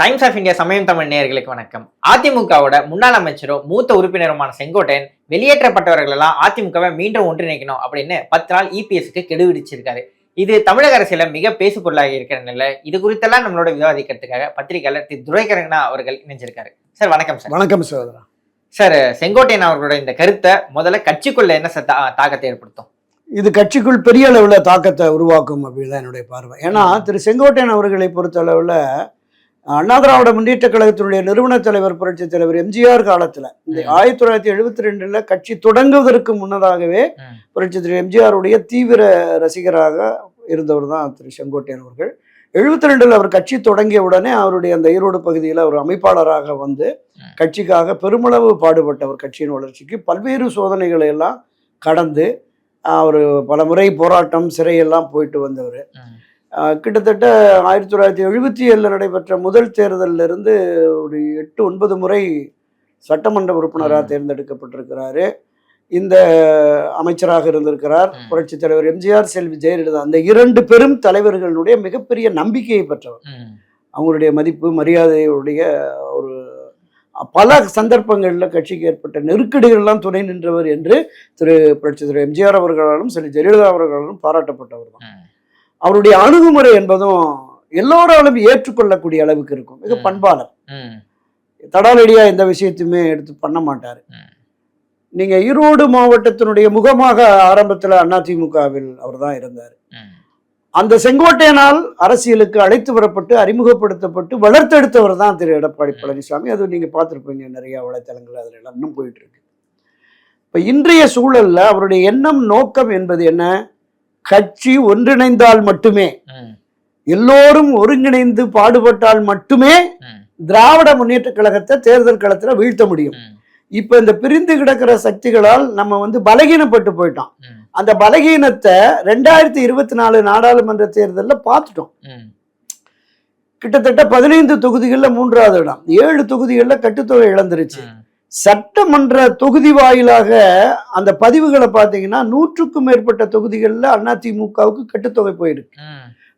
Times of India சமயம் தமிழ் நேயர்களுக்கு வணக்கம். அதிமுகவோட முன்னாள் அமைச்சரும் மூத்த உறுப்பினருமான செங்கோட்டையன் வெளியேற்றப்பட்டவர்கள் எல்லாம் அதிமுகவை மீண்டும் ஒன்றிணைக்கணும் அப்படின்னு பத்து நாள் இபிஎஸ்க்கு கெடு விதிச்சிருக்காரு இது தமிழக அரசியல மிக பேசு பொருளாகி இருக்கிற நிலை இது குறித்தெல்லாம் நம்மளோட விவாதிக்கிறதுக்காக பத்திரிகையாளர் திரு துரைக்கரங்கனா அவர்கள் இணைஞ்சிருக்காரு. சார் வணக்கம் சார். வணக்கம் சகோதரா. சார் செங்கோட்டையன் அவர்களோட இந்த கருத்தை முதல்ல கட்சிக்குள்ள என்ன சார் தாக்கத்தை ஏற்படுத்தும்? இது கட்சிக்குள் பெரிய அளவில் தாக்கத்தை உருவாக்கும் அப்படின்னு தான் என்னுடைய பார்வை. ஏன்னா திரு செங்கோட்டையன் அவர்களை பொறுத்த அளவில் அண்ணா திராவிட முன்னேற்ற கழகத்தினுடைய நிறுவன தலைவர் புரட்சி தலைவர் எம்ஜிஆர் காலத்தில் இந்த. ஆயிரத்தி தொள்ளாயிரத்தி எழுபத்தி ரெண்டுல கட்சி தொடங்குவதற்கு முன்னதாகவே. புரட்சி திரு எம்ஜிஆருடைய தீவிர ரசிகராக இருந்தவர் தான் திரு செங்கோட்டையன் அவர்கள் எழுபத்தி ரெண்டில் அவர் கட்சி தொடங்கிய உடனே அவருடைய அந்த ஈரோடு பகுதியில் அவர் அமைப்பாளராக வந்து. கட்சிக்காக பெருமளவு பாடுபட்டவர் கட்சியின் வளர்ச்சிக்கு பல்வேறு சோதனைகளை எல்லாம் கடந்து அவர் பல முறை போராட்டம் சிறையெல்லாம் போயிட்டு வந்தவர். கிட்டத்தட்ட ஆயிரத்தி தொள்ளாயிரத்தி எழுபத்தி ஏழில் நடைபெற்ற முதல் தேர்தலில் இருந்து ஒரு எட்டு ஒன்பது முறை சட்டமன்ற உறுப்பினராக. தேர்ந்தெடுக்கப்பட்டிருக்கிறாரு இந்த அமைச்சராக இருந்திருக்கிறார் ம். புரட்சித் தலைவர் எம்ஜிஆர் செல்வி ஜெயலலிதா அந்த இரண்டு பெரும் தலைவர்களுடைய மிகப்பெரிய நம்பிக்கையை பெற்றவர். அவங்களுடைய மதிப்பு மரியாதையுடைய ஒரு பல சந்தர்ப்பங்களில் கட்சிக்கு ஏற்பட்ட நெருக்கடிகள்லாம் துணை நின்றவர் என்று திரு புரட்சி திரு எம்ஜிஆர் அவர்களாலும் சரி ஜெயலலிதா அவர்களாலும் பாராட்டப்பட்டவர் தான். அவருடைய அணுகுமுறை என்பதும் எல்லோராலும் ஏற்றுக்கொள்ளக்கூடிய அளவுக்கு இருக்கும். மிக. பண்பாளர். தடாலடியா எந்த விஷயத்தையுமே எடுத்து பண்ண மாட்டார். நீங்க ஈரோடு மாவட்டத்தினுடைய முகமாக ஆரம்பத்தில் அதிமுகவில் அவர் தான் இருந்தார். அந்த செங்கோட்டையனால் அரசியலுக்கு அழைத்து வரப்பட்டு அறிமுகப்படுத்தப்பட்டு வளர்த்தெடுத்தவர் தான் திரு. எடப்பாடி பழனிசாமி. அது நீங்க பார்த்துருப்பீங்க நிறைய வலைத்தளங்கள் அதில் எல்லாம் இன்னும் போயிட்டு இருக்கு. இப்போ இன்றைய சூழல்ல அவருடைய எண்ணம் நோக்கம் என்பது என்ன? கட்சி ஒன்றிணைந்தால் மட்டுமே. எல்லோரும் ஒருங்கிணைந்து பாடுபட்டால் மட்டுமே. திராவிட முன்னேற்ற கழகத்தை தேர்தல் களத்துல வீழ்த்த முடியும். இப்ப இந்த பிரிந்து கிடக்கிற சக்திகளால் நம்ம வந்து பலகீனப்பட்டு போயிட்டோம். அந்த பலகீனத்தை ரெண்டாயிரத்தி இருபத்தி நாலு நாடாளுமன்ற தேர்தலில் பார்த்துட்டோம். கிட்டத்தட்ட பதினைந்து தொகுதிகளில் மூன்றாவது இடம் ஏழு தொகுதிகளில் கட்டுத்தொகை இழந்துருச்சு. சட்டமன்ற தொகுதி வாயிலாக அந்த பதிவுகளை பார்த்தீங்கன்னா நூற்றுக்கும் மேற்பட்ட தொகுதிகளில் அதிமுகவுக்கு கட்டுத்தொகை போயிருக்கு.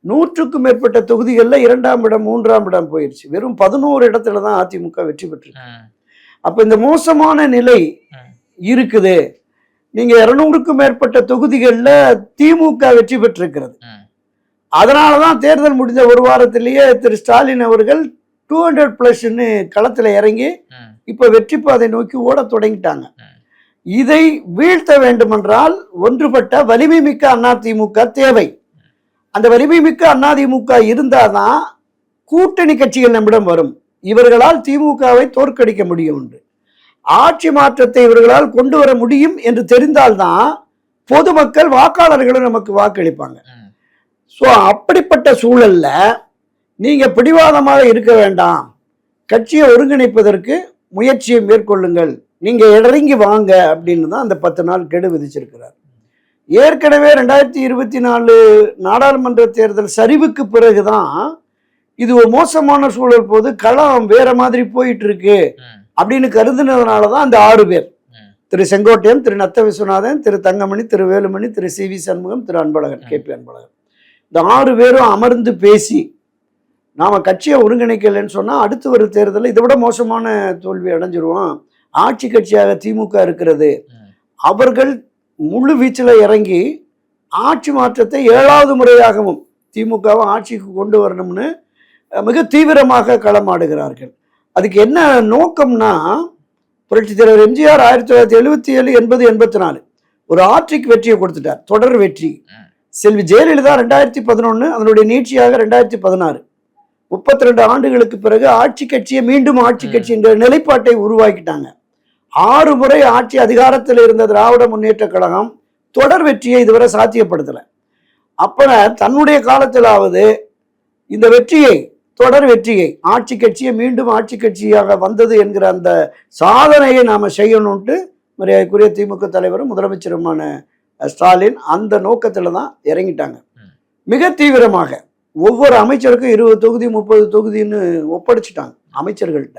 நூற்றுக்கும் மேற்பட்ட தொகுதிகளில் இரண்டாம் இடம் மூன்றாம் இடம் போயிடுச்சு வெறும் பதினோரு இடத்துல தான் அதிமுக வெற்றி பெற்றிருக்கு. அப்ப இந்த மோசமான நிலை. இருக்குது நீங்க இருநூறுக்கும் மேற்பட்ட தொகுதிகளில் திமுக வெற்றி பெற்றிருக்கிறது. அதனால தான் தேர்தல் முடிஞ்ச ஒரு வாரத்திலேயே திரு ஸ்டாலின் அவர்கள் டூ ஹண்ட்ரட் பிளஸ்ன்னு களத்தில் இறங்கி. இப்போ வெற்றி பாதை நோக்கி ஓடத் தொடங்கிட்டாங்க. இதை வீழ்த்த வேண்டுமென்றால் ஒன்றுபட்ட வலிமை மிக்க அதிமுக தேவை. அந்த வலிமை மிக்க அதிமுக இருந்தாதான் கூட்டணி கட்சிகள் நம்மிடம் வரும். இவர்களால் திமுகவை தோற்கடிக்க முடியும் என்று. ஆட்சி மாற்றத்தை இவர்களால் கொண்டு வர முடியும் என்று தெரிந்தால்தான் பொதுமக்கள் வாக்காளர்களும் நமக்கு வாக்களிப்பாங்க. ஸோ அப்படிப்பட்ட சூழல்ல நீங்க பிடிவாதமாக இருக்க வேண்டாம். கட்சியை ஒருங்கிணைப்பதற்கு முயற்சியை மேற்கொள்ளுங்கள் நீங்க இறங்கி வாங்க அப்படின்னு தான் அந்த பத்து நாள் கெடு விதிச்சிருக்கிறார் ஏற்கனவே ரெண்டாயிரத்தி இருபத்தி நாலு நாடாளுமன்ற தேர்தல் சரிவுக்கு பிறகுதான் இது ஒரு மோசமான சூழல் போது களம் வேற மாதிரி போயிட்டு இருக்கு. அப்படின்னு கருதுனதுனால தான் அந்த ஆறு பேர். Thiru Sengottaiyan Thiru Natham Viswanathan Thiru Thangamani Thiru Velumani Thiru C V Shanmugam Thiru Anbazhagan K P Anbazhagan இந்த ஆறு பேரும் அமர்ந்து பேசி நாம கட்சியை ஒருங்கிணைக்கலைன்னு சொன்னா அடுத்து வரும் தேர்தலில் இதை விட மோசமான தோல்வி அடைஞ்சிருவோம். ஆட்சி கட்சியாக திமுக இருக்கிறது. அவர்கள் முழு வீச்சில் இறங்கி ஆட்சி மாற்றத்தை ஏழாவது முறையாகவும் திமுகவை ஆட்சிக்கு கொண்டு வரணும்னு மிக தீவிரமாக களமாடுகிறார்கள். அதுக்கு என்ன நோக்கம்னா புரட்சி தலைவர் எம்ஜிஆர் ஆயிரத்தி தொள்ளாயிரத்தி எழுபத்தி ஏழு எண்பது எண்பத்தி நாலு. ஒரு ஆட்சிக்கு வெற்றியை கொடுத்துட்டார். தொடர் வெற்றி. செல்வி ஜெயலலிதா ரெண்டாயிரத்தி பதினொன்று அதனுடைய நீட்சியாக ரெண்டாயிரத்தி பதினாறு. முப்பத்தி ரெண்டு ஆண்டுகளுக்கு பிறகு ஆட்சி கட்சியை மீண்டும் ஆட்சி. கட்சி என்ற நிலைப்பாட்டை உருவாக்கிட்டாங்க ஆறு முறை ஆட்சி அதிகாரத்தில் இருந்த திராவிட முன்னேற்ற கழகம் தொடர் வெற்றியை இதுவரை சாத்தியப்படுத்தலை அப்ப தன்னுடைய காலத்திலாவது இந்த வெற்றியை தொடர் வெற்றியை ஆட்சி கட்சியை மீண்டும் ஆட்சி கட்சியாக வந்தது என்கிற அந்த சாதனையை நாம செய்யணும்ட்டு மரியாதைக்குரிய திமுக தலைவரும் முதலமைச்சருமான ஸ்டாலின் அந்த நோக்கத்தில் தான் இறங்கிட்டாங்க. மிக தீவிரமாக ஒவ்வொரு அமைச்சருக்கும் இருபது தொகுதி முப்பது தொகுதின்னு ஒப்படைச்சிட்டாங்க அமைச்சர்கள்ட்ட.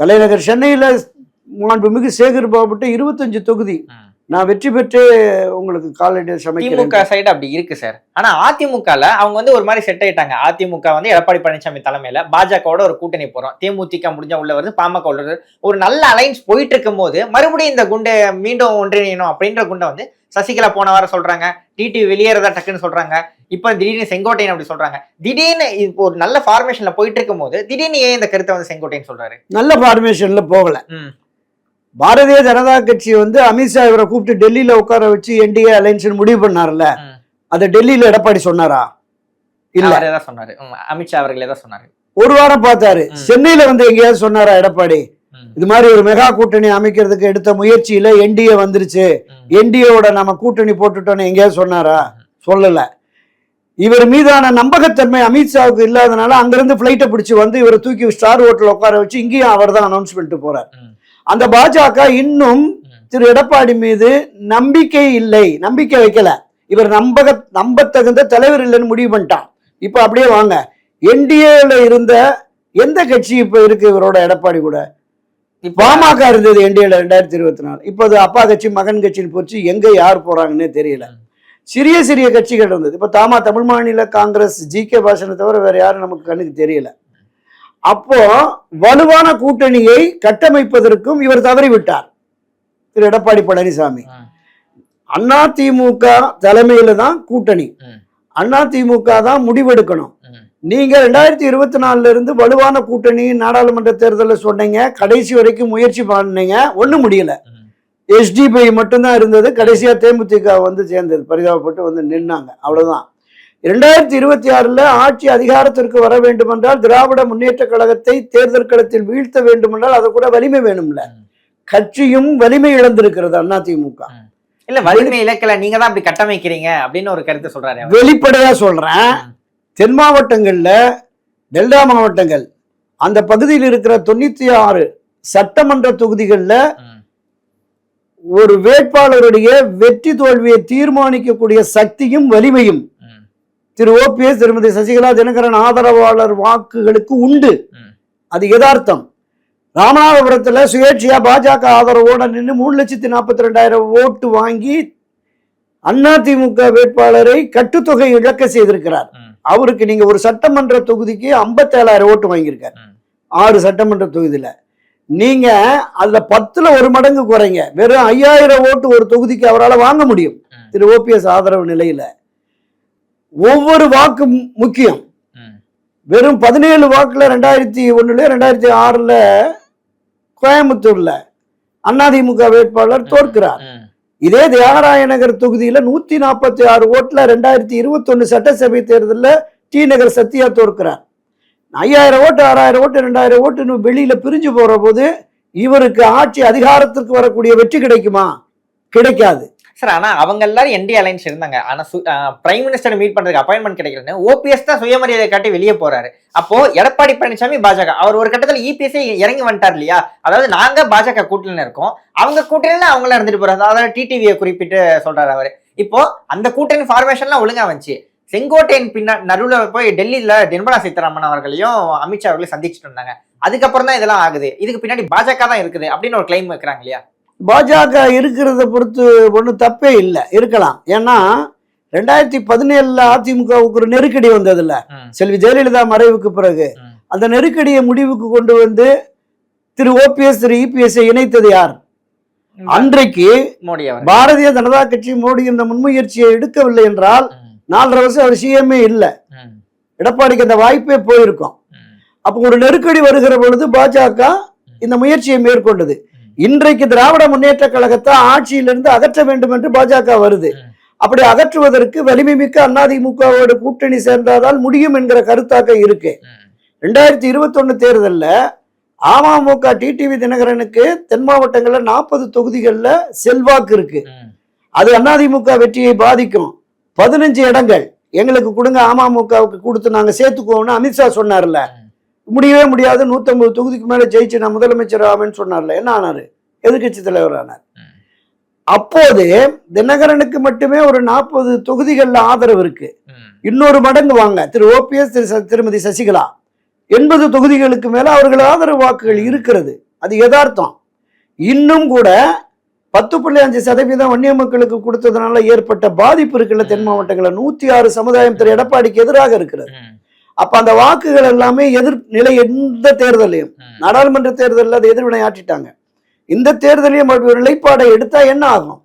தலைநகர் சென்னையில் மாண்புமிகு சேகர் பாபுட்ட இருபத்தஞ்சு தொகுதி. நான் வெற்றி பெற்று உங்களுக்கு காலடி சமைக்கிறேன் திமுக சைடு அப்படி இருக்கு சார் ஆனா அதிமுகல அவங்க வந்து ஒரு மாதிரி செட் ஆயிட்டாங்க. அதிமுக வந்து எடப்பாடி பழனிசாமி தலைமையில பாஜகவோட ஒரு கூட்டணி போறோம். தேமுதிக முடிஞ்சா உள்ள வருது பாமக உள்ள ஒரு நல்ல அலைன்ஸ் போயிட்டு இருக்கும் போது மறுபடியும் இந்த குண்டை மீண்டும் ஒன்றிணையணும் அப்படின்ற குண்டை வந்து சசிகலா போன வாரம் சொல்றாங்க. டிடி வெளியேறதா டக்குன்னு சொல்றாங்க. இப்ப திடீர்னு செங்கோட்டையன் அப்படி சொல்றாங்க. திடீர்னு இப்போ ஒரு நல்ல ஃபார்மேஷன்ல போயிட்டு இருக்கும் போது திடீர்னு ஏன் இந்த கருத்தை வந்து செங்கோட்டையன் சொல்றாரு? நல்ல ஃபார்மேஷன்ல போகல. பாரதிய ஜனதா கட்சி வந்து அமித்ஷா இவரை கூப்பிட்டு டெல்லியில உட்கார வச்சு என்டிஏ அலைன்ஸ் முடிவு பண்ணார்ல. அதை டெல்லியில எடப்பாடி சொன்னாரா? இல்ல. சொன்னாரு. அமித்ஷா அவர்களே தான் சொன்னாரு. ஒரு வாரம் பார்த்தாரு. சென்னையில வந்து எங்கேயாவது சொன்னாரா எடப்பாடி? இது மாதிரி ஒரு மெகா கூட்டணி அமைக்கிறதுக்கு எடுத்த முயற்சியில என்டிஏ வந்துருச்சு. என்டிஏவோட நம்ம கூட்டணி போட்டுட்டோம்னு எங்கேயாவது சொன்னாரா? சொல்லல. இவர் மீதான நம்பகத்தன்மை அமித்ஷாவுக்கு இல்லாதனால அங்கிருந்து பிளைட்டை பிடிச்சு வந்து இவரை தூக்கி ஸ்டார் ஹோட்டல் உட்கார வச்சு இங்கேயும் அவர் தான் அனௌன்ஸ்மெண்ட் போறார் அந்த பாஜக இன்னும். திரு எடப்பாடி மீது நம்பிக்கை இல்லை. நம்பிக்கை வைக்கல. இவர் நம்பக நம்பத்தகுந்த தலைவர் இல்லைன்னு முடிவு பண்ணிட்டான். இப்ப அப்படியே வாங்க. என்டிஏல இருந்த எந்த கட்சி இப்ப இருக்கு இவரோட எடப்பாடி கூட? பாமக இருந்தது என்டிஏல ரெண்டாயிரத்தி இருபத்தி நாலு. இப்போ அது அப்பா கட்சி மகன் கட்சின்னு போச்சு. எங்க யார் போறாங்கன்னே தெரியல. சிறிய சிறிய கட்சிகள் இருந்தது. இப்போ தாமா தமிழ் மாநில காங்கிரஸ் ஜி கே பாஷனை தவிர வேற யாரும் நமக்கு கண்ணுக்கு தெரியல. அப்போ வலுவான கூட்டணியை கட்டமைப்பதற்கும் இவர் தவறிவிட்டார். திரு எடப்பாடி பழனிசாமி. அண்ணா திமுக தலைமையில தான் கூட்டணி. அண்ணா திமுக தான் முடிவெடுக்கணும். நீங்க ரெண்டாயிரத்தி இருபத்தி நாலுல இருந்து வலுவான கூட்டணி நாடாளுமன்ற தேர்தலில் சொன்னீங்க. கடைசி வரைக்கும் முயற்சி பண்ணீங்க. ஒண்ணும் முடியல. ம். எஸ்டிபி மட்டும்தான் இருந்தது. கடைசியா தேமுதிக வந்து சேர்ந்தது. பரிதாபப்பட்டு வந்து நின்னாங்க. அவ்வளவுதான். இரண்டாயிரத்தி இருபத்தி ஆறுல ஆட்சி அதிகாரத்திற்கு வர வேண்டுமென்றால் திராவிட முன்னேற்ற கழகத்தை தேர்தல் களத்தில் வீழ்த்த வேண்டுமென்றால் அது கூட வலிமை வேணும்ல. கட்சியும் வலிமை இழந்திருக்கிறது அதிமுக இல்ல வலிமை இலக்கல நீங்க தான் அப்படி கட்டமைக்கிறீங்க அப்படின்னு ஒரு கருத்து சொல்றாரு. வெளிப்படையா சொல்றேன். தென் மாவட்டங்கள்ல டெல்டா மாவட்டங்கள் அந்த பகுதியில் இருக்கிற தொண்ணூத்தி ஆறு சட்டமன்ற தொகுதிகளில் ஒரு வேட்பாளருடைய வெற்றி தோல்வியை தீர்மானிக்கக்கூடிய சக்தியும் வலிமையும் திரு ஓபிஎஸ் திருமதி சசிகலா தினகரன் ஆதரவாளர் வாக்குகளுக்கு உண்டு. அது யதார்த்தம் ராமநாதபுரத்துல சுயேட்சையா பாஜக ஆதரவோட நின்று மூணு லட்சத்தி நாற்பத்தி ரெண்டாயிரம் ஓட்டு வாங்கி அதிமுக வேட்பாளரை கட்டுத்தொகை இழக்க செய்திருக்கிறார். அவருக்கு நீங்க ஒரு சட்டமன்ற தொகுதிக்கு ஐம்பத்தேழாயிரம் ஓட்டு வாங்கியிருக்காரு. ஆறு சட்டமன்ற தொகுதியில நீங்க அதுல பத்துல ஒரு மடங்கு குறைங்க வெறும் ஐயாயிரம் ஓட்டு ஒரு தொகுதிக்கு அவரால் வாங்க முடியும். திரு ஓபிஎஸ் ஆதரவு நிலையில ஒவ்வொரு வாக்கு முக்கியம். வெறும் பதினேழு வாக்குல ரெண்டாயிரத்தி ஒண்ணுல ரெண்டாயிரத்தி ஆறுல கோயம்புத்தூர்ல அதிமுக வேட்பாளர் தோற்கிறார். இதே தியாகராய நகர் தொகுதியில நூத்தி நாற்பத்தி ஆறு ஓட்டுல ரெண்டாயிரத்தி இருபத்தொன்னு சட்டசபை தேர்தலில் டி நகர் சத்யா தோற்கிறார். ஐயாயிரம் ஓட்டு ஆறாயிரம் ஓட்டு ரெண்டாயிரம் ஓட்டுன்னு வெளியில பிரிஞ்சு போற போது இவருக்கு ஆட்சி அதிகாரத்திற்கு வரக்கூடிய வெற்றி கிடைக்குமா? கிடைக்காது. சார் ஆனால் அவங்க எல்லாரும் என்டி அலைன்ஸ் இருந்தாங்க. ஆனால் பிரைம் மினிஸ்டர் மீட் பண்ணுறதுக்கு அப்பாயின்மெண்ட் கிடைக்கலன்னு ஓபிஎஸ் தான் சுயமரியாதை காட்டி வெளியே போறாரு. அப்போ எடப்பாடி பழனிசாமி பாஜக அவர் ஒரு கட்டத்தில் இபிஎஸ் இறங்கி வந்துட்டார் இல்லையா? அதாவது நாங்க பாஜக கூட்டணியில இருக்கோம். அவங்க கூட்டணியில அவங்களாம் இருந்துட்டு போறாரு. அதாவது டிடிவியை குறிப்பிட்டு சொல்றாரு அவர். இப்போ அந்த கூட்டணி ஃபார்மேஷன்லாம் ஒழுங்கா வந்துச்சு. செங்கோட்டையின் பின்னா நடுவில் போய் டெல்லியில் நிர்மலா சீதாராமன் அவர்களையும் அமித்ஷா அவர்களையும் சந்திச்சுட்டு இருந்தாங்க. அதுக்கப்புறம் தான் இதெல்லாம் ஆகுது. இதுக்கு பின்னாடி பாஜக தான் இருக்குது அப்படின்னு ஒரு கிளைம் வைக்கிறாங்க இல்லையா? பாஜக இருக்கிறத பொறுத்து ஒன்றும் தப்பே இல்லை. இருக்கலாம். ஏன்னா ரெண்டாயிரத்தி பதினேழுல அதிமுகவுக்கு ஒரு நெருக்கடி வந்ததுல்ல. ம், செல்வி ஜெயலலிதா மறைவுக்கு பிறகு. அந்த நெருக்கடியை முடிவுக்கு கொண்டு வந்து திரு ஓபிஎஸ் திரு இபிஎஸ் இணைத்தது யார்? அன்றைக்கு பாரதிய ஜனதா கட்சி மோடி இந்த முன்முயற்சியை எடுக்கவில்லை என்றால் நாலரை வருஷம் அவர் சிஎம்ஏ இல்லை. எடப்பாடிக்கு அந்த வாய்ப்பே போயிருக்கும். அப்போ ஒரு நெருக்கடி வருகிற பொழுது பாஜக இந்த முயற்சியை மேற்கொண்டது. இன்றைக்கு திராவிட முன்னேற்ற கழகத்தை ஆட்சியிலிருந்து அகற்ற வேண்டும் என்று பாஜக வருது. அப்படி அகற்றுவதற்கு வலிமை மிக்க அதிமுகவோட கூட்டணி சேர்ந்தாதான் முடியும் என்கிற கருத்தாக்கம் இருக்கு. ரெண்டாயிரத்தி இருபத்தொன்னு தேர்தல்ல அமமுக டிடிவி தினகரனுக்கு தென் மாவட்டங்கள்ல நாற்பது தொகுதிகள்ல செல்வாக்கு இருக்கு. அது அதிமுக வெற்றியை பாதிக்கும். பதினஞ்சு இடங்கள் எங்களுக்கு கொடுங்க அமமுகவுக்கு கொடுத்து நாங்க சேர்த்துக்குவோம்னு அமித்ஷா சொன்னார்ல. முடியவே முடியாது. நூத்தம்பது தொகுதிக்கு மேல ஜெயிச்சு நான் முதலமைச்சர் ஆவேன்னு சொன்னார்ல என்ன ஆனாரு? எதிர்கட்சி தலைவர் ஆனார். அப்போது தினகரனுக்கு மட்டுமே ஒரு நாற்பது தொகுதிகள்ல ஆதரவு இருக்கு. இன்னொரு மடங்கு வாங்க. திரு ஓபிஎஸ் திரு திருமதி சசிகலா. எண்பது தொகுதிகளுக்கு மேல அவர்கள் ஆதரவு வாக்குகள் இருக்கிறது. அது யதார்த்தம். இன்னும் கூட பத்து புள்ளி அஞ்சு சதவீதம் வன்னிய மக்களுக்கு கொடுத்ததுனால ஏற்பட்ட பாதிப்பு இருக்குல்ல தென் மாவட்டங்களில் நூத்தி ஆறு சமுதாயம் திரு எடப்பாடிக்கு எதிராக இருக்கிறது. அப்ப அந்த வாக்குகள் எல்லாமே எதிர் நிலை எந்த தேர்தலையும். நாடாளுமன்ற தேர்தலில் அது எதிர்வினை ஆற்றிட்டாங்க இந்த தேர்தலையும் ஒரு நிலைப்பாடை எடுத்தா என்ன ஆகும்.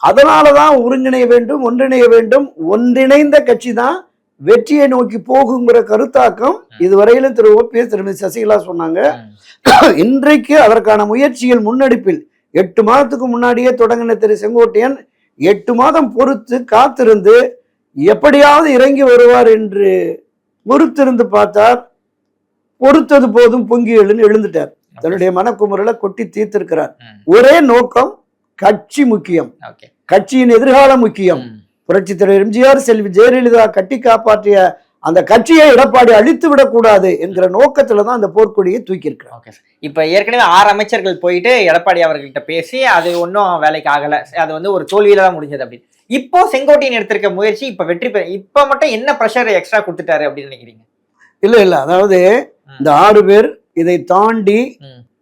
அதனாலதான் ஒருங்கிணைய வேண்டும் ஒன்றிணைய வேண்டும் ஒன்றிணைந்த கட்சி தான் வெற்றியை நோக்கி போகுங்கிற கருத்தாக்கம் இதுவரையிலும் திரு ஓபிஎஸ் திருமதி சசிகலா சொன்னாங்க. இன்றைக்கு அதற்கான முயற்சியில் முன்னெடுப்பில் எட்டு மாதத்துக்கு முன்னாடியே தொடங்கின திரு செங்கோட்டையன் எட்டு மாதம் பொறுத்து காத்திருந்து எப்படியாவது இறங்கி வருவார் என்று பொறுத்திருந்து பார்த்தார். பொறுத்தது போதும் பொங்கி எழுன்னு எழுந்துட்டார். தன்னுடைய மனக்குமுறலை கொட்டி தீர்த்திருக்கிறார். ஒரே நோக்கம் கட்சி முக்கியம். கட்சியின் எதிர்காலம் முக்கியம். புரட்சி தலைவர் எம்ஜிஆர் செல்வி ஜெயலலிதா கட்டி காப்பாற்றிய அந்த கட்சியை எடப்பாடி அழித்து விடக்கூடாது என்கிற நோக்கத்துல தான் அந்த போர்க்கொடியை தூக்கி இருக்கிறார் ஓகே சார் இப்போ ஏற்கனவே ஆறு அமைச்சர்கள் போயிட்டு எடப்பாடி அவர்கள்ட்ட பேசி அது ஒன்றும் வேலைக்கு ஆகல. அது வந்து ஒரு தோல்வியில தான் முடிஞ்சது அப்படின்னு. இப்போ செங்கோட்டையன் எடுத்திருக்க முயற்சி இப்போ வெற்றி பெற இப்போ மட்டும் என்ன ப்ரெஷர் எக்ஸ்ட்ரா கொடுத்துட்டாரு அப்படின்னு நினைக்கிறீங்க? இல்ல இல்ல. அதாவது இந்த ஆறு பேர் இதை தாண்டி.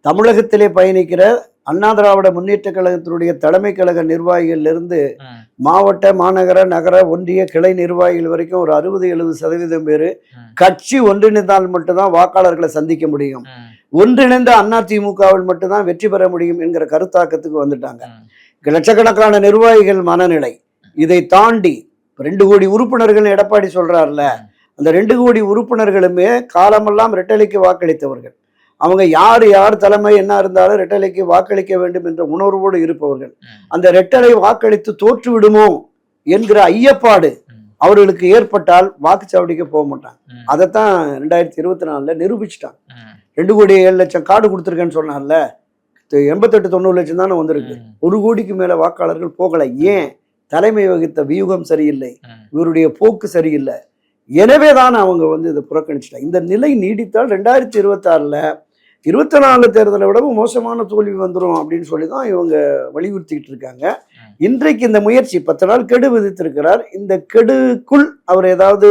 தமிழகத்திலே பயணிக்கிற அண்ணா திராவிட முன்னேற்ற கழகத்தினுடைய தலைமை கழக நிர்வாகிகள்ல இருந்து ம், மாவட்ட மாநகர நகர ஒன்றிய கிளை நிர்வாகிகள் வரைக்கும் ஒரு அறுபது எழுபது சதவீதம் பேர். கட்சி ஒன்றிணைந்தால் மட்டும்தான் வாக்காளர்களை சந்திக்க முடியும். ஒன்றிணைந்த அதிமுகவில் மட்டும்தான் வெற்றி பெற முடியும் என்கிற கருத்தாக்கத்துக்கு வந்துட்டாங்க. லட்சக்கணக்கான நிர்வாகிகள் மனநிலை. இதை தாண்டி ரெண்டு கோடி உறுப்பினர்கள் எடப்பாடி சொல்றாருல அந்த ரெண்டு கோடி உறுப்பினர்களுமே காலமெல்லாம் ரெட்டலைக்கு வாக்களித்தவர்கள் அவங்க யார் யார் தலைமை என்ன இருந்தாலும் ரெட்டலைக்கு வாக்களிக்க வேண்டும் என்ற உணர்வோடு இருப்பவர்கள். அந்த ரெட்டலை வாக்களித்து தோற்று விடுமோ என்கிற ஐயப்பாடு. அவர்களுக்கு ஏற்பட்டால் வாக்குச்சாவடிக்கு போக மாட்டாங்க. அதைத்தான் ரெண்டாயிரத்தி இருபத்தி நாலுல நிரூபிச்சிட்டாங்க. ரெண்டு கோடி ஏழு லட்சம் கார்டு கொடுத்துருக்கேன்னு சொன்னார்ல எண்பத்தெட்டு தொண்ணூறு லட்சம் தானே வந்திருக்கு. ஒரு கோடிக்கு மேல வாக்காளர்கள் போகல ஏன் தலைமை வகித்த வியூகம் சரியில்லை. இவருடைய போக்கு சரியில்லை எனவே தான் அவங்க வந்து இதை புறக்கணிச்சிட்டாங்க இந்த நிலை நீடித்தால் ரெண்டாயிரத்தி இருபத்தாறில் இருபத்தி நாலு தேர்தலை விடவும் மோசமான தோல்வி வந்துடும் அப்படின்னு சொல்லி தான் இவங்க வலியுறுத்திக்கிட்டு இருக்காங்க. இன்றைக்கு இந்த முயற்சி பத்து நாள் கெடு விதித்திருக்கிறார் இந்த கெடுக்குள் அவர் ஏதாவது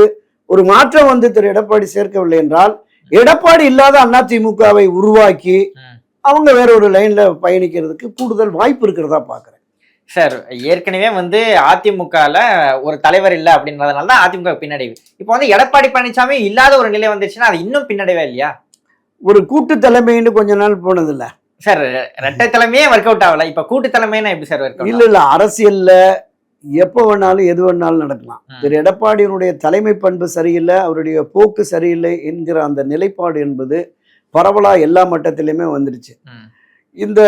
ஒரு மாற்றம் வந்து திரு எடப்பாடி சேர்க்கவில்லை என்றால் எடப்பாடி இல்லாத அதிமுகவை உருவாக்கி. அவங்க வேற ஒரு லைன்ல பயணிக்கிறதுக்கு கூடுதல் வாய்ப்பு இருக்கிறதா பார்க்குறேன் சார் ஏற்கனவே வந்து அதிமுகல ஒரு தலைவர் இல்லை அப்படின்றதுனால தான் அதிமுக பின்னடைவு. இப்போ வந்து எடப்பாடி பழனிசாமி இல்லாத ஒரு நிலை வந்துச்சுன்னா அது இன்னும் பின்னடைவே இல்லையா? ஒரு கூட்டு தலைமைன்னு கொஞ்ச நாள் போனதில்ல. சார் ரெட்டை தலைமையே ஒர்க் அவுட் ஆகல. இப்ப கூட்டு தலைமைனா எப்படி சார் ஒர்க் இல்ல இல்ல அரசியல்ல எப்போ வேணாலும் எது வேணாலும் நடக்கலாம். திரு எடப்பாடியினுடைய தலைமை பண்பு சரியில்லை அவருடைய போக்கு சரியில்லை என்கிற அந்த நிலைப்பாடு என்பது பரவலா எல்லா மட்டத்திலுமே வந்துடுச்சு இந்த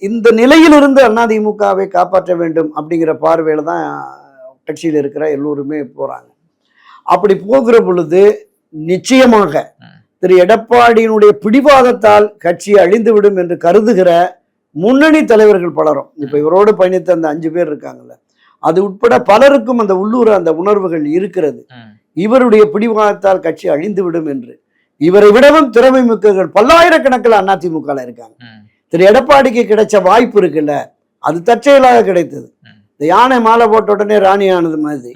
இந்த- நிலையிலிருந்து அதிமுகவை காப்பாற்ற வேண்டும் அப்படிங்கிற பார்வையில தான் கட்சியில் இருக்கிற எல்லோருமே போறாங்க. அப்படி போகிற பொழுது நிச்சயமாக திரு எடப்பாடியினுடைய பிடிவாதத்தால் கட்சி அழிந்துவிடும் என்று கருதுகிற முன்னணி தலைவர்கள் பலரும் இப்ப இவரோடு பயணித்த அந்த அஞ்சு பேர் இருக்காங்கல்ல அது உட்பட பலருக்கும் அந்த உள்ளூர் அந்த உணர்வுகள் இருக்கிறது. இவருடைய பிடிவாதத்தால் கட்சி அழிந்துவிடும் என்று. இவரை விடவும் திறமை மிக்கவர்கள் பல்லாயிரக்கணக்கில் அதிமுக இருக்காங்க. திரு எடப்பாடிக்கு கிடைச்ச வாய்ப்பு இருக்குல்ல அது தற்செயலாக கிடைத்தது. இந்த யானை மாலை போட்ட உடனே ராணி ஆனது மாதிரி.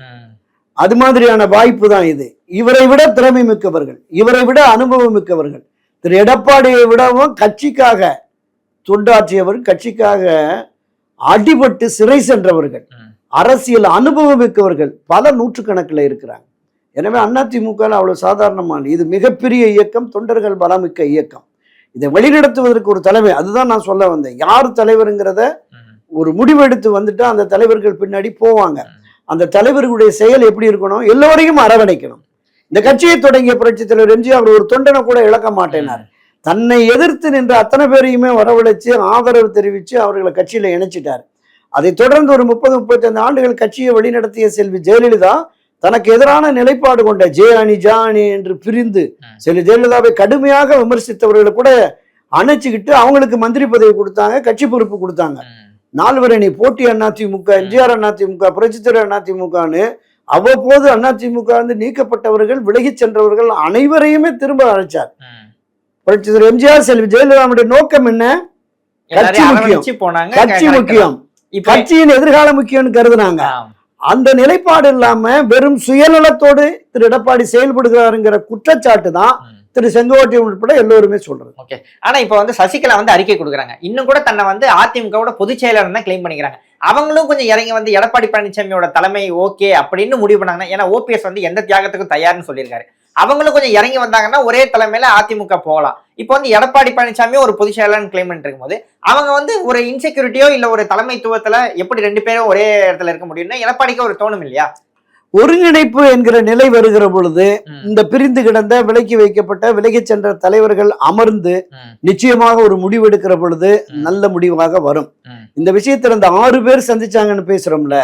அது மாதிரியான வாய்ப்பு தான் இது. இவரை விட திறமை மிக்கவர்கள் இவரை விட அனுபவம் மிக்கவர்கள். திரு எடப்பாடியை விடவும் கட்சிக்காக தொண்டாற்றியவர் கட்சிக்காக அடிபட்டு சிறை சென்றவர்கள் அரசியல் அனுபவம் மிக்கவர்கள் பல நூற்றுக்கணக்கில் இருக்கிறாங்க. எனவே அதிமுக அவ்வளவு சாதாரணமான இது மிகப்பெரிய இயக்கம் தொண்டர்கள் பலமிக்க இயக்கம். இதை வழிநடத்துவதற்கு ஒரு தலைமை அதுதான் நான் சொல்ல வந்தேன். யார் தலைவருங்கிறத ஒரு முடிவெடுத்து வந்துட்டா அந்த தலைவர்கள் பின்னாடி போவாங்க. அந்த தலைவர்களுடைய செயல் எப்படி இருக்கணும்? எல்லோரையும் அரவணைக்கணும். இந்த கட்சியை தொடங்கிய புரட்சி தலைவர் எம்ஜிஆர் ஒரு தொண்டனை கூட இழக்க மாட்டேனார். தன்னை எதிர்த்து நின்ற அத்தனை பேரையுமே வரவழைச்சு ஆதரவு தெரிவித்து அவர்களை கட்சியில இணைச்சிட்டார். அதை தொடர்ந்து ஒரு முப்பது முப்பத்தைந்து ஆண்டுகள் கட்சியை வழிநடத்திய செல்வி ஜெயலலிதா தனக்கு எதிரான நிலைப்பாடு கொண்ட ஜே அணி ஜா அணி என்று பிரிந்து ம். செல்வி ஜெயலலிதாவை கடுமையாக விமர்சித்தவர்களை கூட அணைச்சிக்கிட்டு அவங்களுக்கு மந்திரி பதவி கொடுத்தாங்க கட்சி பொறுப்பு கொடுத்தாங்க. நால்வரணி போட்டி அதிமுக எம்ஜிஆர் அதிமுக புரட்சித்தலைவர் அதிமுகன்னு அவ்வப்போது அதிமுக வந்து நீக்கப்பட்டவர்கள் விலகிச் சென்றவர்கள் அனைவரையுமே திரும்ப அழைச்சார். புரட்சித்தலைவர் எம்ஜிஆர் செல்வி ஜெயலலிதாவுடைய நோக்கம் என்ன? கட்சி முக்கியம். கட்சி முக்கியம். கட்சியின் எதிர்காலம் முக்கியம்னு கருதுனாங்க. அந்த நிலைப்பாடு இல்லாம வெறும் சுயநலத்தோடு திரு எடப்பாடி செயல்படுகிறாருங்கிற குற்றச்சாட்டு தான். திரு செங்கோட்டையன் உட்பட எல்லோருமே சொல்றது. ஓகே. ஆனா இப்ப வந்து சசிகலா வந்து அறிக்கை கொடுக்குறாங்க. இன்னும் கூட தன்னை வந்து அதிமுகவோட பொதுச் செயலாளர் தான் கிளைம் பண்ணிக்கிறாங்க. அவங்களும் கொஞ்சம் இறங்கி வந்து எடப்பாடி பழனிசாமியோட தலைமை ஓகே அப்படின்னு முடிவு பண்ணாங்கன்னா ஏன்னா ஓபிஎஸ் வந்து எந்த தியாகத்துக்கும் தயார்னு சொல்லியிருக்காரு. அவங்களும் கொஞ்சம் இறங்கி வந்தாங்கன்னா ஒரே தலைமையில அதிமுக போகலாம் இப்போ வந்து எடப்பாடி பழனிசாமி ஒரு பொதுச் செயலாளர்னு கிளைம் பண்ணிட்டு இருக்கும்போது அவங்க வந்து ஒரு இன்செக்யூரிட்டியோ இல்ல ஒரு தலைமைத்துவத்துல எப்படி ரெண்டு பேரும் ஒரே இடத்துல இருக்க முடியும்னா எடப்பாடிக்கு ஒரு தோணும் இல்லையா ஒருங்கிணைப்பு என்கிற நிலை வருகிற பொழுது இந்த பிரிந்து கிடந்த விலக்கி வைக்கப்பட்ட விலகிச் சென்ற தலைவர்கள் அமர்ந்து நிச்சயமாக ஒரு முடிவு எடுக்கிற பொழுது. நல்ல முடிவாக வரும். இந்த விஷயத்துல இந்த ஆறு பேர் சந்திச்சாங்கன்னு பேசுறோம்ல.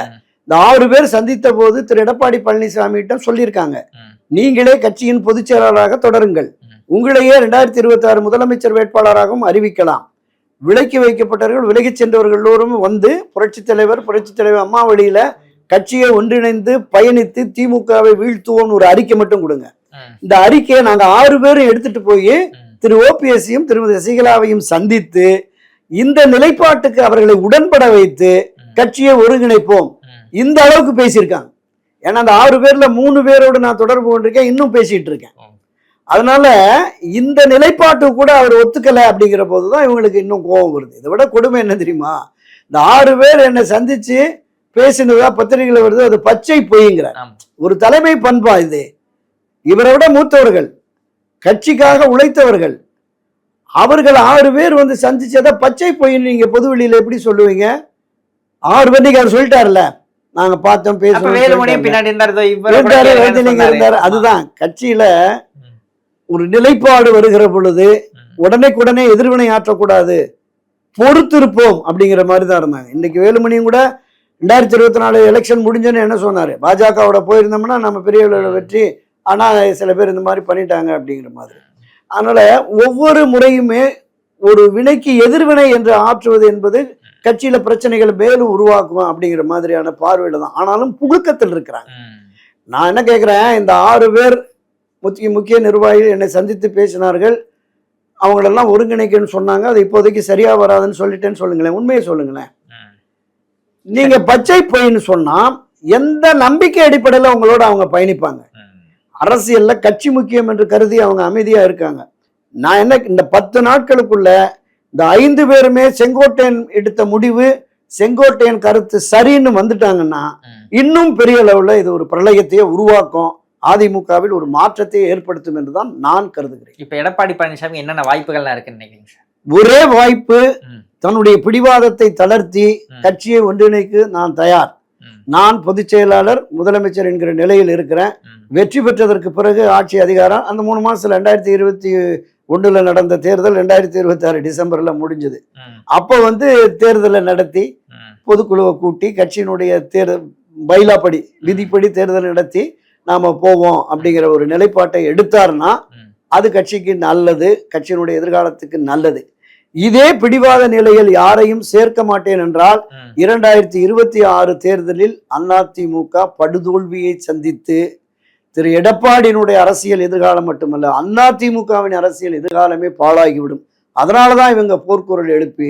இந்த ஆறு பேர் சந்தித்த போது திரு எடப்பாடி பழனிசாமியிடம் சொல்லியிருக்காங்க ம். நீங்களே கட்சியின் பொதுச் செயலாளராக தொடருங்கள். உங்களையே ரெண்டாயிரத்தி இருபத்தி ஆறு முதலமைச்சர் வேட்பாளராகவும் அறிவிக்கலாம் விலக்கி வைக்கப்பட்டவர்கள் விலகிச் சென்றவர்கள் எல்லோரும் வந்து புரட்சித் தலைவர் புரட்சித் தலைவர் அம்மா வழியில கட்சியை ஒன்றிணைந்து பயணித்து திமுகவை வீழ்த்துவோம்னு ஒரு அறிக்கை மட்டும் கொடுங்க இந்த அறிக்கையை நாங்க ஆறு பேரும் எடுத்துட்டு போய். திரு ஓபிஎஸ்சியும் திருமதி சசிகலாவையும் சந்தித்து இந்த நிலைப்பாட்டுக்கு அவர்களை உடன்பட வைத்து. கட்சியை ஒருங்கிணைப்போம். இந்த அளவுக்கு பேசியிருக்காங்க ஏன்னா அந்த ஆறு பேர்ல மூணு பேரோடு நான் தொடர்பு கொண்டிருக்கேன் இன்னும் பேசிட்டு இருக்கேன். அதனால இந்த நிலைப்பாட்டு கூட அவர் ஒத்துக்கல அப்படிங்கிற போதுதான் இவங்களுக்கு இன்னும் கோபம் வருது. இதை விட கொடுமை என்ன தெரியுமா? இந்த ஆறு பேர் என்னை சந்திச்சு பேசினதா பத்திரிகையில் வருது அது பச்சை பொய்ங்கிறார் ஆமா. ஒரு தலைமை பண்பா இது. இவரை விட மூத்தவர்கள் கட்சிக்காக உழைத்தவர்கள் அவர்கள் ஆறு பேர் வந்து சந்திச்சதை பச்சை பொய்ன்னு நீங்க பொதுவெளியில எப்படி சொல்லுவீங்க? ஆறு பேர் நீங்க அவர் சொல்லிட்டாருல்ல. நாங்க பார்த்தோம் சொல்லிட்டாருல. பின்னாடி இருந்தாரு. அதுதான் கட்சியில. ஒரு நிலைப்பாடு வருகிற பொழுது ம். உடனேக்குடனே எதிர்வினை ஆற்றக்கூடாது. பொறுத்திருப்போம் அப்படிங்கிற மாதிரி தான் இருந்தாங்க. இன்னைக்கு வேலுமணியும் கூட ரெண்டாயிரத்தி இருபத்தி நாலு எலெக்ஷன் முடிஞ்சோன்னு என்ன சொன்னாரு? பாஜகவோட போயிருந்தோம்னா நம்ம பெரிய அளவுல வெற்றி ஆனா சில பேர் இந்த மாதிரி பண்ணிட்டாங்க அப்படிங்கிற மாதிரி. அதனால ஒவ்வொரு முறையுமே ஒரு வினைக்கு எதிர்வினை என்று ஆற்றுவது என்பது கட்சியில பிரச்சனைகளை மேலும் உருவாக்கும் அப்படிங்கிற மாதிரியான பார்வையில தான். ஆனாலும் புழுக்கத்தில் இருக்கிறாங்க. நான் என்ன கேட்குறேன் இந்த ஆறு பேர் முக்கிய முக்கிய நிர்வாகிகள் என்னை சந்தித்து பேசினார்கள். அவங்களெல்லாம் ஒருங்கிணைக்கணும்னு சொன்னாங்க. அது இப்போதைக்கு சரியா வராதுன்னு சொல்லிட்டேன்னு சொல்லுங்களேன். உண்மையை சொல்லுங்களேன். ம். நீங்க பச்சை பொய்ன்னு சொன்னா எந்த நம்பிக்கை அடிப்படையில் உங்களோட அவங்க பயணிப்பாங்க. அரசியல்ல கட்சி முக்கியம் என்று கருதி அவங்க அமைதியா இருக்காங்க. நான் என்ன இந்த பத்து நாட்களுக்குள்ள இந்த ஐந்து பேருமே செங்கோட்டையன் எடுத்த முடிவு செங்கோட்டையன் கருத்து சரின்னு வந்துட்டாங்கன்னா. இன்னும் பெரிய அளவுல இது ஒரு பிரளயத்தையே உருவாக்கும் அதிமுகவில் ஒரு மாற்றத்தை ஏற்படுத்தும் என்றுதான் நான் கருதுகிறேன் இப்ப எடப்பாடி பழனிசாமி என்னென்ன வாய்ப்புகள்லாம் இருக்குன்னு நினைக்கிறீங்க சார் ஒரே வாய்ப்பு. தன்னுடைய பிடிவாதத்தை தளர்த்தி. கட்சியை ஒன்றிணைக்கு நான் தயார். நான் பொதுச் செயலாளர் முதலமைச்சர் என்கிற நிலையில் இருக்கிறேன். வெற்றி பெற்றதற்கு பிறகு ஆட்சி அதிகாரம் அந்த மூணு மாசத்துல ரெண்டாயிரத்தி இருபத்தி ஒண்ணுல நடந்த தேர்தல் ரெண்டாயிரத்தி இருபத்தி ஆறு டிசம்பர்ல முடிஞ்சது. அப்போ வந்து தேர்தலை நடத்தி. பொதுக்குழுவை கூட்டி கட்சியினுடைய தேர்தல் பைலாப்படி விதிப்படி தேர்தல் நடத்தி நாம போவோம் அப்படிங்கிற ஒரு நிலைப்பாட்டை எடுத்தாருன்னா ம். அது கட்சிக்கு நல்லது கட்சியினுடைய எதிர்காலத்துக்கு நல்லது இதே பிடிவாத நிலையில் யாரையும் சேர்க்க மாட்டேன் என்றால். இரண்டாயிரத்தி இருபத்தி ஆறு தேர்தலில் அதிமுக படுதோல்வியை சந்தித்து திரு எடப்பாடியினுடைய அரசியல் எதிர்காலம் மட்டுமல்ல அதிமுகவின் அரசியல் எதிர்காலமே பாழாகிவிடும் அதனால தான் இவங்க போர்க்குரல் எழுப்பி.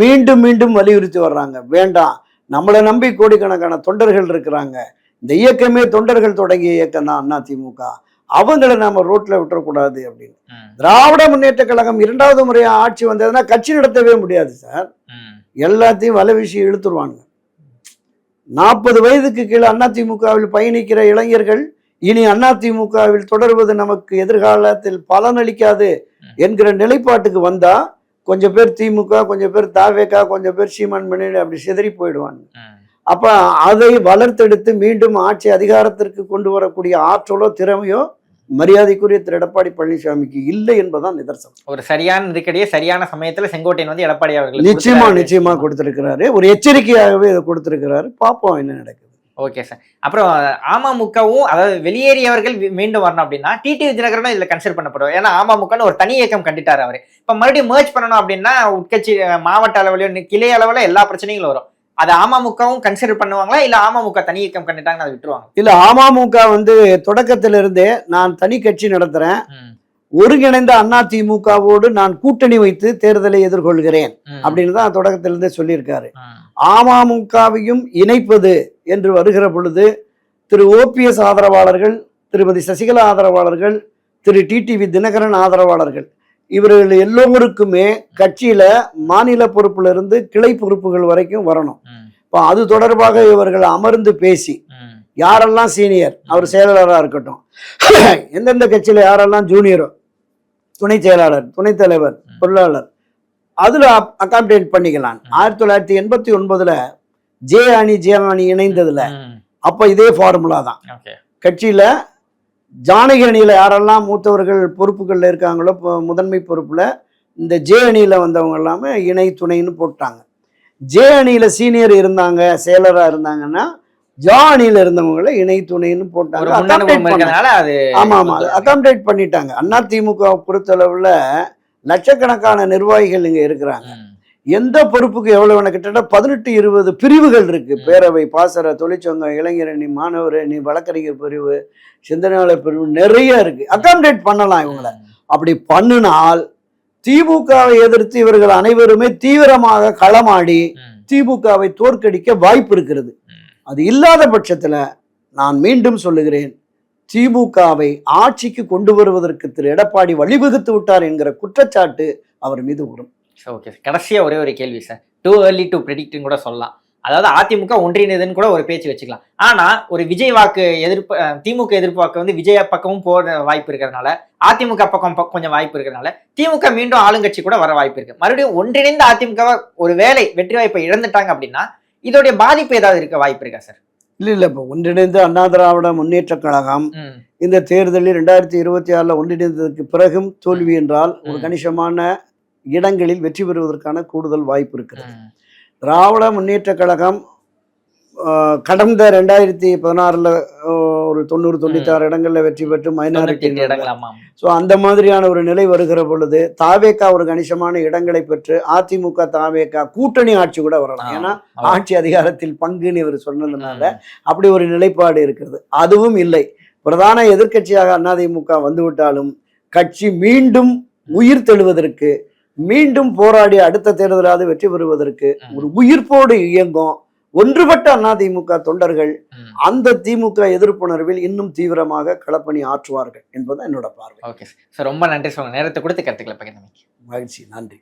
மீண்டும் மீண்டும் வலியுறுத்தி வர்றாங்க வேண்டாம் நம்மளை நம்பி கோடிக்கணக்கான தொண்டர்கள் இருக்கிறாங்க இந்த இயக்கமே தொண்டர்கள் தொடங்கிய இயக்கம் தான் அதிமுக அவங்கள நாம ரோட்ல விட்டுறக்கூடாது அப்படின்னு. திராவிட முன்னேற்ற கழகம் இரண்டாவது முறையா ஆட்சி வந்ததுன்னா கட்சி நடத்தவே முடியாது சார். எல்லாத்தையும் வலை வீசி இழுத்துருவாங்க நாற்பது வயதுக்கு கீழே அதிமுகவில் பயணிக்கிற இளைஞர்கள் இனி அதிமுகவில் தொடர்வது நமக்கு எதிர்காலத்தில் பலனளிக்காது என்கிற நிலைப்பாட்டுக்கு வந்தா கொஞ்சம் பேர் திமுக கொஞ்சம் பேர் தாவேக்கா கொஞ்சம் பேர் சீமான் மணி அப்படி சிதறி போயிடுவாங்க. அப்ப அதை வளர்த்தெடுத்து மீண்டும் ஆட்சி அதிகாரத்திற்கு கொண்டு வரக்கூடிய ஆற்றலோ திறமையோ மரியாதைக்குரிய திரு எடப்பாடி பழனிசாமிக்கு இல்லை என்பதுதான் நிதர்சனம். ஒரு சரியான நெருக்கடியை சரியான சமயத்துல செங்கோட்டையன் வந்து எடப்பாடி அவர்கள் நிச்சயமா நிச்சயமா கொடுத்திருக்கிறாரு. ஒரு எச்சரிக்கையாகவே இதை கொடுத்திருக்கிறாரு. பார்ப்போம் என்ன நடக்குது. ஓகே சார் அப்புறம் அமமுகவும் அதாவது வெளியேறியவர்கள் மீண்டும் வரணும் அப்படின்னா டிடி விஜயநகரனும் இதுல கன்சிடர் பண்ணப்படும் ஏன்னா அமமுகன்னு ஒரு தனி இயக்கம் கண்டிட்டாரு அவரு. இப்ப மறுபடியும் merge பண்ணணும் அப்படின்னா உட்கட்சி மாவட்ட அளவுலயும் கிளை அளவுல எல்லா பிரச்சனைகளும் வரும். அது அமமுகவும் கன்சிடர் பண்ணுவாங்களா? இல்ல அமமுக தனி இயக்கம் கண்டிட்டாங்கன்னு அதை விட்டுருவாங்க இல்ல அமமுக வந்து தொடக்கத்திலிருந்தே நான் தனி கட்சி நடத்துறேன். ம், ஒருங்கிணைந்த அதிமுகவோடு நான் கூட்டணி வைத்து தேர்தலை எதிர்கொள்கிறேன். அப்படின்னு தான் தொடக்கத்திலிருந்தே சொல்லியிருக்காரு. அமமுகவையும் இணைப்பது என்று வருகிற பொழுது திரு ஓபிஎஸ் ஆதரவாளர்கள் திருமதி சசிகலா ஆதரவாளர்கள் திரு டிடிவி தினகரன் ஆதரவாளர்கள் இவர்கள் எல்லோருக்குமே கட்சியில மாநில பொறுப்புல இருந்து கிளை பொறுப்புகள் வரைக்கும் வரணும். இப்போ அது தொடர்பாக இவர்கள் அமர்ந்து பேசி யாரெல்லாம் சீனியர் அவர் செயலாளராக இருக்கட்டும். எந்தெந்த கட்சியில யாரெல்லாம் ஜூனியரோ துணை செயலாளர் துணைத் தலைவர். பொருளாளர் அதுல அகாமடேட் பண்ணிக்கலாம். ஆயிரத்தி தொள்ளாயிரத்தி எண்பத்தி ஒன்பதுல ஜே அணி ஜே அணி இணைந்ததுல அப்ப இதே ஃபார்முலா தான். கட்சியில ஜானகி அணியில யாரெல்லாம் மூத்தவர்கள் பொறுப்புகள்ல இருக்காங்களோ முதன்மை பொறுப்புல இந்த ஜே அணியில வந்தவங்க எல்லாமே இணை துணைன்னு போட்டாங்க. ஜே அணியில சீனியர் இருந்தாங்க செயலரா இருந்தாங்கன்னா ஜா அணியில இருந்தவங்கள இணை துணைன்னு போட்டாங்க. ஆமா ஆமா. அகாமடேட் பண்ணிட்டாங்க. அண்ணா திமுக பொறுத்தளவுல லட்சக்கணக்கான நிர்வாகிகள் இங்க இருக்கிறாங்க. எந்த பொறுப்புக்கு எவ்வளவு வேணும் கிட்டத்தட்ட பதினெட்டு இருபது பிரிவுகள் இருக்கு. பேரவை பாசற தொழிற்சங்கம் இளைஞர் அணி மாணவர் அணி வழக்கறிஞர் பிரிவு சிந்தனையாளர் பிரிவு நிறைய இருக்கு. அகாமடேட் பண்ணலாம் இவங்கள. அப்படி பண்ணினால் திமுகவை எதிர்த்து இவர்கள் அனைவருமே தீவிரமாக களமாடி திமுகவை தோற்கடிக்க வாய்ப்பு இருக்கிறது. அது இல்லாத பட்சத்துல நான் மீண்டும் சொல்லுகிறேன் திமுகவை ஆட்சிக்கு கொண்டு வருவதற்கு திரு. எடப்பாடி வழிவகுத்து விட்டார் என்கிற குற்றச்சாட்டு அவர் மீது வரும். ஓகே கடைசியா ஒரே ஒரு கேள்வி சார் டூ early டு ப்ரெடிக்ட்னு கூட சொல்லலாம். அதாவது அதிமுக ஒன்றிணைதுன்னு கூட ஒரு பேச்சு வச்சுக்கலாம். ஆனா ஒரு விஜய் வாக்கு எதிர்ப்பு திமுக எதிர்ப்பு வாக்கு வந்து விஜய் பக்கமும் போற வாய்ப்பு இருக்கிறதுனால அதிமுக பக்கம் கொஞ்சம் வாய்ப்பு இருக்கிறதுனால திமுக மீண்டும் ஆளுங்கட்சி கூட வர வாய்ப்பு இருக்கு. மறுபடியும் ஒன்றிணைந்த அதிமுக ஒரு வேலை வெற்றி வாய்ப்பை இழந்துட்டாங்க அப்படின்னா இதோடைய பாதிப்பு ஏதாவது இருக்க வாய்ப்பு இருக்கா சார் இல்ல இல்ல. இப்போ ஒன்றிணைந்த அண்ணா திராவிட முன்னேற்ற கழகம் இந்த தேர்தலில் ரெண்டாயிரத்தி இருபத்தி ஆறுல ஒன்றிணைந்ததற்கு பிறகும் தோல்வி என்றால் ஒரு. கணிசமான இடங்களில் வெற்றி பெறுவதற்கான கூடுதல் வாய்ப்பு இருக்கிறது. திராவிட முன்னேற்ற கழகம் கடந்த ரெண்டாயிரத்தி பதினாறுல ஒரு தொண்ணூறு தொண்ணூத்தாறு இடங்கள்ல வெற்றி பெற்று மைனாரிட்டி ஸோ அந்த மாதிரியான ஒரு நிலை வருகிற பொழுது தாவேக்கா ஒரு கணிசமான இடங்களை பெற்று அதிமுக தாவேக்கா கூட்டணி ஆட்சி கூட வரலாம். ஏன்னா ஆட்சி அதிகாரத்தில் பங்குன்னு இவர் சொன்னதுனால அப்படி ஒரு நிலைப்பாடு இருக்கிறது. அதுவும் இல்லை. பிரதான எதிர்க்கட்சியாக அதிமுக வந்துவிட்டாலும் கட்சி மீண்டும் உயிர் தெழுவதற்கு மீண்டும் போராடி அடுத்த தேர்தலாவது வெற்றி பெறுவதற்கு ஒரு உயிர்ப்போடு இயங்கும். ஒன்றுபட்ட அதிமுக தொண்டர்கள் அந்த திமுக எதிர்ப்புணர்வில் இன்னும் தீவிரமாக களப்பணி ஆற்றுவார்கள் என்பது என்னோட பார்வை. Okay sir. ரொம்ப நன்றி. சொல்லுங்க நேரத்தை கொடுத்து கருத்துக்களை பகிர்ந்து மகிழ்ச்சி. நன்றி.